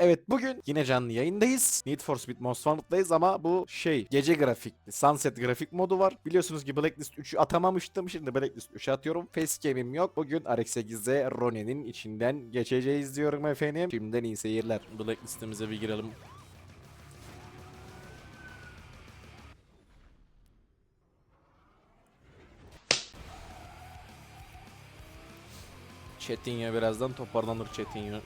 Evet bugün yine canlı yayındayız. Need for Speed Most Wanted'dayız ama bu şey gece grafikli. Sunset grafik modu var. Biliyorsunuz ki Blacklist 3'ü atamamıştım. Şimdi Blacklist 3'ü atıyorum. Facecam'im yok. Bugün RX-8'de Ronin'in içinden geçeceğiz diyorum efendim. Şimdiden iyi seyirler. Blacklist'imize bir girelim. Çetinye birazdan toparlanır Çetinye.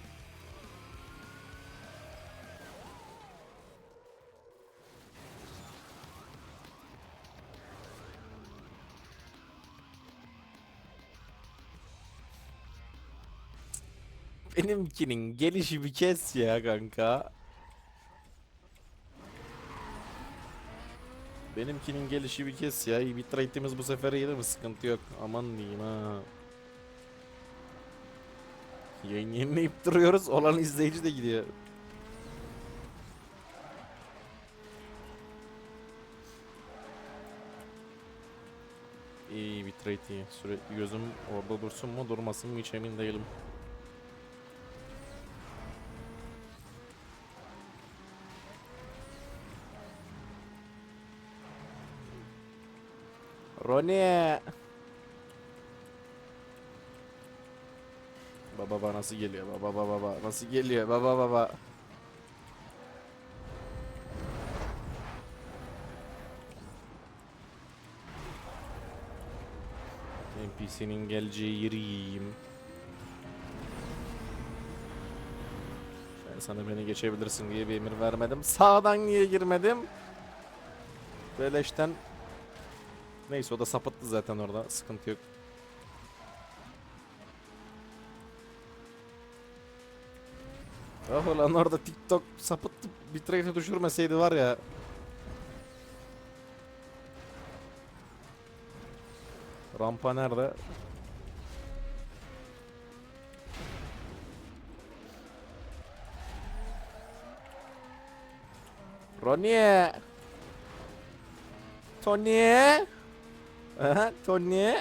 Benimkinin gelişi bir kes ya kanka. Benimkinin gelişi bir kes ya. İyi bitrate'imiz bu sefer iyi mi? Sıkıntı yok. Aman diyeyim ha. Yayın yenileyip duruyoruz. Olan izleyici de gidiyor. İyi bitrate iyi. Sürekli gözüm orada dursun mu durmasın mı hiç emin değilim. Ronnie. Baba baba nasıl geliyor? Baba baba baba nasıl geliyor? Baba baba. NPC'nin geleceği yeri yiyeyim. Ben sana beni geçebilirsin diye bir emir vermedim. Sağdan niye girmedim? Beleşten Neyse o da sapıttı zaten orada. Sıkıntı yok. Ah ulan orada TikTok sapıttı bitrate'i düşürmeseydi var ya. Rampa nerede? Ronnie! Tony! Aha, Tony!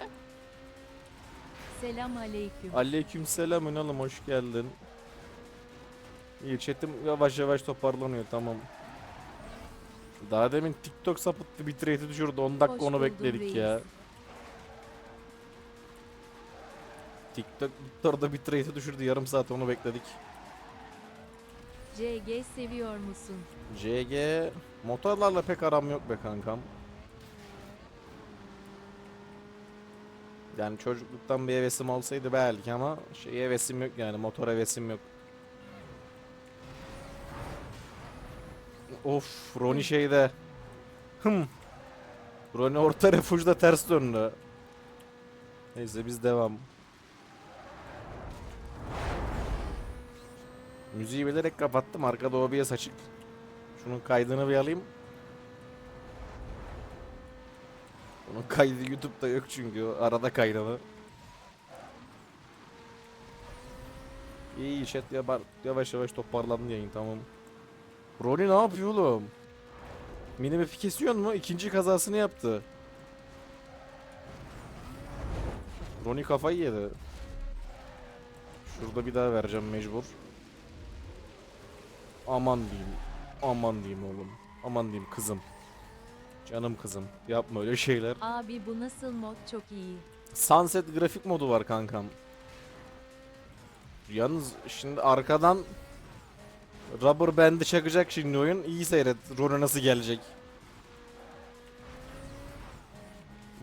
Selam aleyküm. Aleykümselam Ünal'ım hoş geldin. İyi chatim yavaş yavaş toparlanıyor tamam. Daha demin TikTok sapıttı bitrate'i düşürdü 10 dakika Hoş onu buldum bekledik reis. ya. TikTok orada bitrate'i düşürdü yarım saat onu bekledik. CG seviyor musun? CG motorlarla pek aram yok be kankam. Yani çocukluktan bir hevesim olsaydı belki ama şey hevesim yok yani motor hevesim yok. Of Roni şeyde. Hım. Roni orta refujda ters döndü. Neyse biz devam. Müziği bilerek kapattım arkada OBS açık. Şunun kaydını bir alayım. Bunun kaydı YouTube'da yok çünkü arada kaynalı. İyi chat ya yavaş yavaş toparlandı yayın tamam. Ronnie ne yapıyor oğlum? Minimap'i kesiyor mu? İkinci kazasını yaptı. Ronnie kafayı yedi. Şurada bir daha vereceğim mecbur. Aman diyeyim. Aman diyeyim oğlum. Aman diyeyim kızım. Canım kızım. Yapma öyle şeyler. Abi bu nasıl mod çok iyi. Sunset grafik modu var kankam. Yalnız şimdi arkadan Rubber Band'i çakacak şimdi oyun. İyi seyret. Rune nasıl gelecek.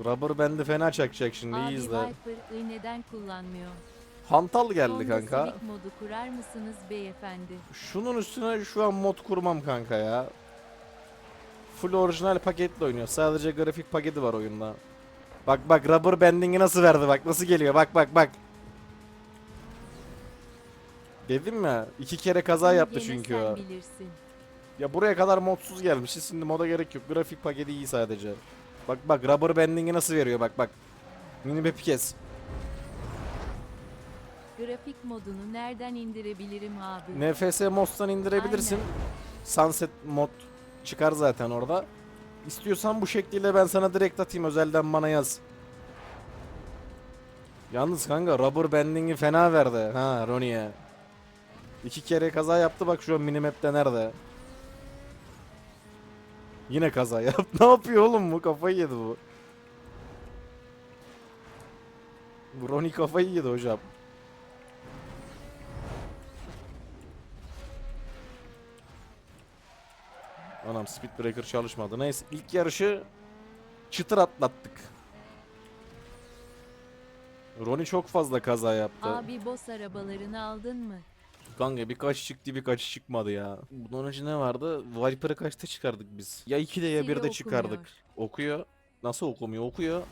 Rubber Band'i fena çakacak şimdi. iyi Abi izle. Viper neden kullanmıyor? Hantal geldi Honda kanka. Civic modu kurar mısınız beyefendi? Şunun üstüne şu an mod kurmam kanka ya. Full orijinal paketle oynuyor. Sadece grafik paketi var oyunda. Bak bak rubber banding'i nasıl verdi bak nasıl geliyor bak bak bak. Dedim ya iki kere kaza yaptı çünkü sen o. bilirsin. Ya buraya kadar modsuz gelmişiz şimdi moda gerek yok. Grafik paketi iyi sadece. Bak bak rubber banding'i nasıl veriyor bak bak. Mini bir kes. Grafik modunu nereden indirebilirim abi? NFS Mods'tan indirebilirsin. Aynen. Sunset mod çıkar zaten orada. İstiyorsan bu şekliyle ben sana direkt atayım özelden bana yaz. Yalnız kanka rubber banding'i fena verdi ha Ronnie'ye. İki kere kaza yaptı bak şu an minimap'te nerede? Yine kaza yaptı. ne yapıyor oğlum bu? Kafayı yedi bu. Bu Ronnie kafayı yedi hocam. Anam speed breaker çalışmadı. Neyse ilk yarışı çıtır atlattık. Ronnie çok fazla kaza yaptı. Abi boss arabalarını aldın mı? Kanka birkaç çıktı birkaç çıkmadı ya. Bundan önce ne vardı? Viper'ı kaçta çıkardık biz? Ya 2'de ya Siri 1'de çıkardık. Okuyor. Nasıl okumuyor? Okuyor.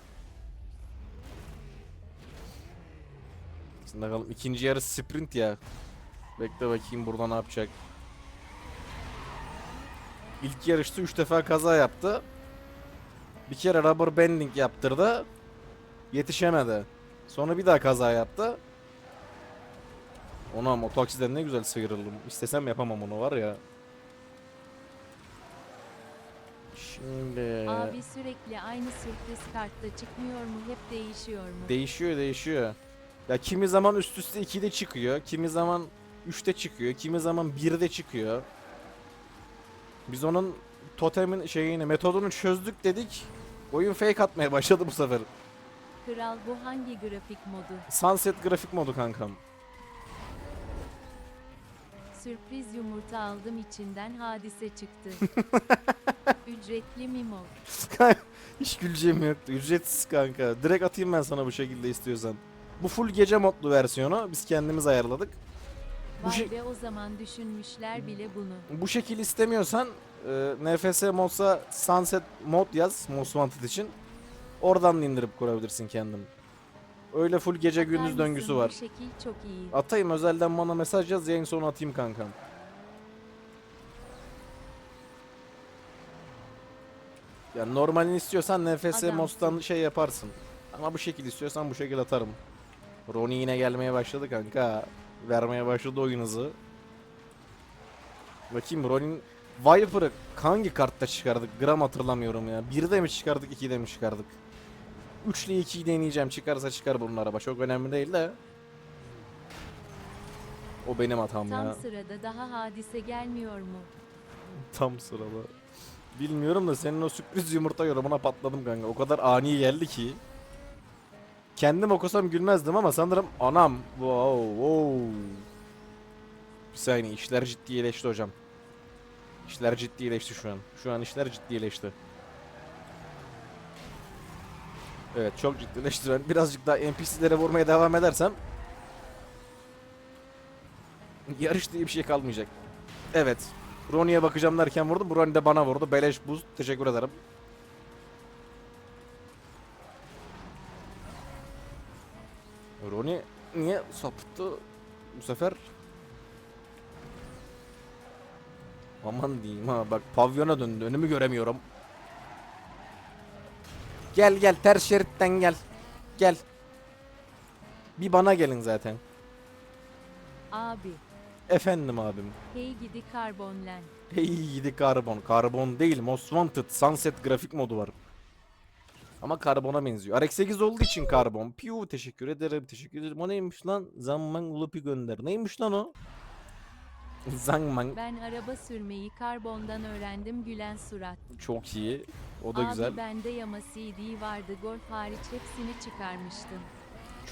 Şimdi bakalım ikinci yarı sprint ya. Bekle bakayım burada ne yapacak. İlk yarışta 3 defa kaza yaptı. Bir kere rubber banding yaptırdı. Yetişemedi. Sonra bir daha kaza yaptı. Ona motoksiden ne güzel sıyrıldım. İstesem yapamam onu var ya. Şimdi Abi sürekli aynı sürpriz kartta çıkmıyor mu? Hep değişiyor mu? değişiyor değişiyor. Ya kimi zaman üst üste 2'de çıkıyor, kimi zaman 3'te çıkıyor, kimi zaman 1'de çıkıyor. Biz onun totemin şeyini, metodunu çözdük dedik. Oyun fake atmaya başladı bu sefer. Kral bu hangi grafik modu? Sunset grafik modu kankam. Sürpriz yumurta aldım içinden hadise çıktı. Ücretli mi mod? Hiç güleceğim yoktu. Ücretsiz kanka. Direkt atayım ben sana bu şekilde istiyorsan. Bu full gece modlu versiyonu. Biz kendimiz ayarladık. Bu Vay be o zaman düşünmüşler bile bunu. Bu şekil istemiyorsan e, NFS modsa Sunset mod yaz Most Wanted için. Oradan da indirip kurabilirsin kendin. Öyle full gece gündüz döngüsü mısın? var. Bu şekil çok iyi. Atayım özelden bana mesaj yaz yayın sonu atayım kankam. Ya normalini istiyorsan NFS Adamsın. moddan şey yaparsın. Ama bu şekil istiyorsan bu şekil atarım. Ronnie yine gelmeye başladı kanka. Vermeye başladı oyun hızı. Bakayım Ronnie'nin Viper'ı hangi kartta çıkardık? Gram hatırlamıyorum ya. 1'de mi çıkardık, 2'de mi çıkardık? 3 ile 2'yi deneyeceğim. Çıkarsa çıkar bunun araba. Çok önemli değil de. O benim hatam Tam ya. sırada daha hadise gelmiyor mu? Tam sırada. Bilmiyorum da senin o sürpriz yumurta yorumuna patladım kanka. O kadar ani geldi ki. Kendim okusam gülmezdim ama sanırım anam. Wow, wow. Bir saniye işler ciddileşti hocam. İşler ciddileşti şu an. Şu an işler ciddileşti. Evet çok ciddileşti. Ben birazcık daha NPC'lere vurmaya devam edersem yarış diye bir şey kalmayacak. Evet. Ronnie'ye bakacağım derken vurdu. Bu Ronnie de bana vurdu. Beleş buz. Teşekkür ederim. Ronnie niye sapıttı bu sefer? Aman diyeyim ha bak pavyona döndü önümü göremiyorum. Gel gel ters şeritten gel. Gel. Bir bana gelin zaten. Abi, Efendim abim. hey gidi karbonlen. Hey gidi karbon. Karbon değil. Most Wanted. Sunset grafik modu var. Ama karbona benziyor. RX-8 olduğu için karbon. Piu teşekkür ederim. Teşekkür ederim. O neymiş lan? Zaman Lupi gönder. Neymiş lan o? Zangman. Ben araba sürmeyi karbondan öğrendim gülen surat. Çok iyi. O da Abi güzel. bende Yama CD vardı golf hariç hepsini çıkarmıştım.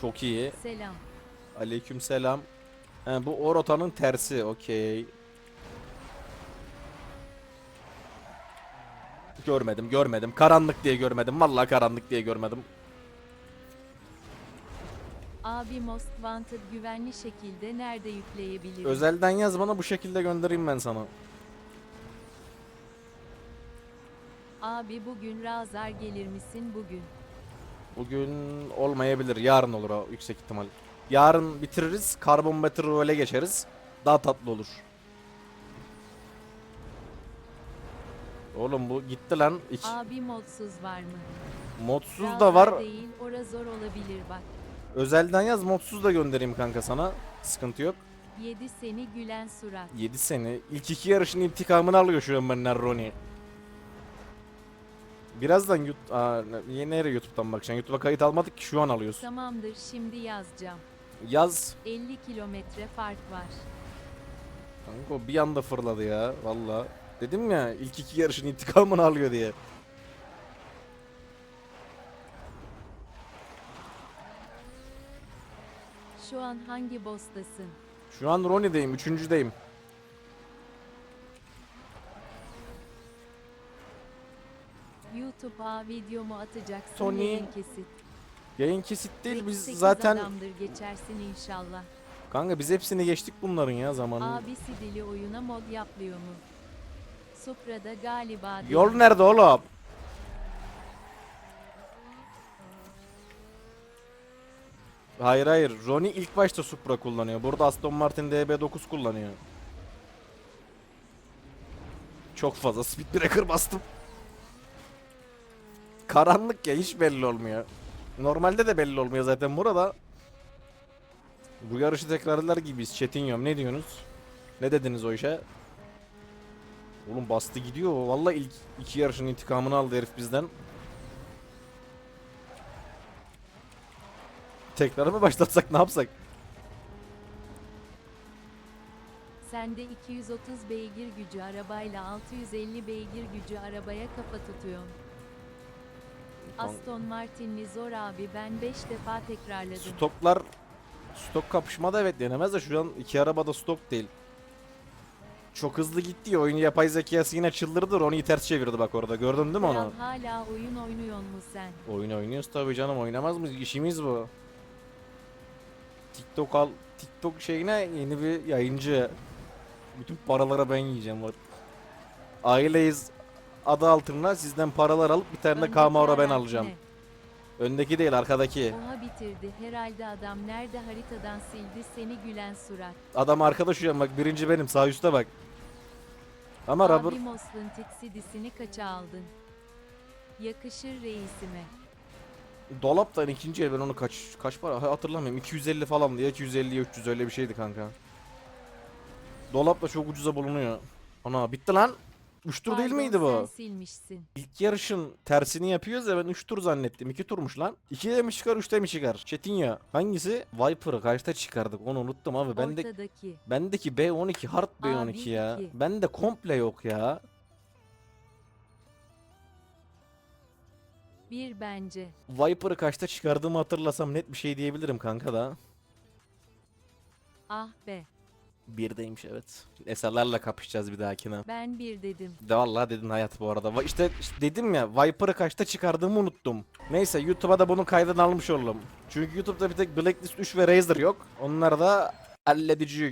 Çok iyi. Selam. Aleyküm selam. He, bu Orota'nın tersi. Okey. Görmedim, görmedim. Karanlık diye görmedim. Vallahi karanlık diye görmedim. Abi Most Wanted güvenli şekilde nerede yükleyebilirim? Özelden yaz bana bu şekilde göndereyim ben sana. Abi bugün Razar gelir misin bugün? Bugün olmayabilir. Yarın olur o yüksek ihtimal. Yarın bitiririz. Carbon Battle Royale'e geçeriz. Daha tatlı olur. Oğlum bu gitti lan. İki, Abi modsuz var mı? modsuz Razar da var. değil, ora zor olabilir bak. Özelden yaz modsuz da göndereyim kanka sana. Sıkıntı yok. Yedi seni gülen surat. 7 sene. İlk iki yarışın intikamını alıyor şu an benden Ronnie. Birazdan yut Aa, ne- nereye YouTube'dan bakacaksın? YouTube'a kayıt almadık ki şu an alıyoruz. Tamamdır şimdi yazacağım. Yaz. 50 kilometre fark var. Kanka bir anda fırladı ya valla. Dedim ya ilk iki yarışın intikamını alıyor diye. Şu an hangi boss'tasın? Şu an Ronnie'deyim, üçüncüdeyim. YouTube'a videomu atacaksın Tony. yayın kesit. Yayın kesit değil biz 48 zaten... adamdır geçersin inşallah. Kanka biz hepsini geçtik bunların ya zamanın. Abisi dili oyuna mod yapıyor mu? Supra'da galiba. Yol nerede oğlum? Hayır hayır. Ronnie ilk başta Supra kullanıyor. Burada Aston Martin DB9 kullanıyor. Çok fazla speed breaker bastım. Karanlık ya hiç belli olmuyor. Normalde de belli olmuyor zaten burada. Bu yarışı tekrarlar gibiyiz. Çetinyom ne diyorsunuz? Ne dediniz o işe? Oğlum bastı gidiyor. Vallahi ilk iki yarışın intikamını aldı herif bizden. Tekrar mı başlatsak ne yapsak? Sende 230 beygir gücü arabayla 650 beygir gücü arabaya kafa tutuyorum. Aston Martin'li zor abi ben 5 defa tekrarladım. Stoklar stok kapışmada evet denemez de şu an iki arabada stok değil. Çok hızlı gitti ya oyun yapay zekası yine çıldırdı onu ters çevirdi bak orada gördün değil mi onu? Kral hala oyun oynuyor mu sen? Oyun oynuyoruz tabii canım oynamaz mıyız işimiz bu. TikTok al TikTok şeyine yeni bir yayıncı. Bütün paraları ben yiyeceğim var. Aileyiz adı altına sizden paralar alıp bir tane de Kamara ben alacağım. ne? Öndeki değil arkadaki. Oha bitirdi. Herhalde adam nerede haritadan sildi seni gülen surat. Adam arkada şu bak birinci benim sağ üstte bak. Ama rubber Abi Mosl'un Tixidisini kaça aldın? Yakışır reisime. dolaptan ikinci el ben onu kaç kaç para Ha, hatırlamıyorum 250 falan diye 250 300 öyle bir şeydi kanka. Dolapta çok ucuza bulunuyor. Ana bitti lan. 3 tur değil Pardon, miydi bu? Sen silmişsin. İlk yarışın tersini yapıyoruz ya ben 3 tur zannettim. 2 turmuş lan. 2'de mi çıkar 3'te mi çıkar? Çetin ya. Hangisi? Viper'ı kaçta çıkardık onu unuttum abi. Bende, Ortadaki. bendeki B12 hard B12 Abi ya. iki. Bende komple yok ya. Bir bence. Viper'ı kaçta çıkardığımı hatırlasam net bir şey diyebilirim kanka da. Ah be. Birdeymiş evet. Eserlerle kapışacağız bir dahakine. Ben bir dedim. De vallahi dedin hayat bu arada. Va- İşte, işte dedim ya Viper'ı kaçta çıkardığımı unuttum. Neyse YouTube'a da bunun kaydını almış oldum. Çünkü YouTube'da bir tek Blacklist 3 ve Razer yok. Onlar da halledici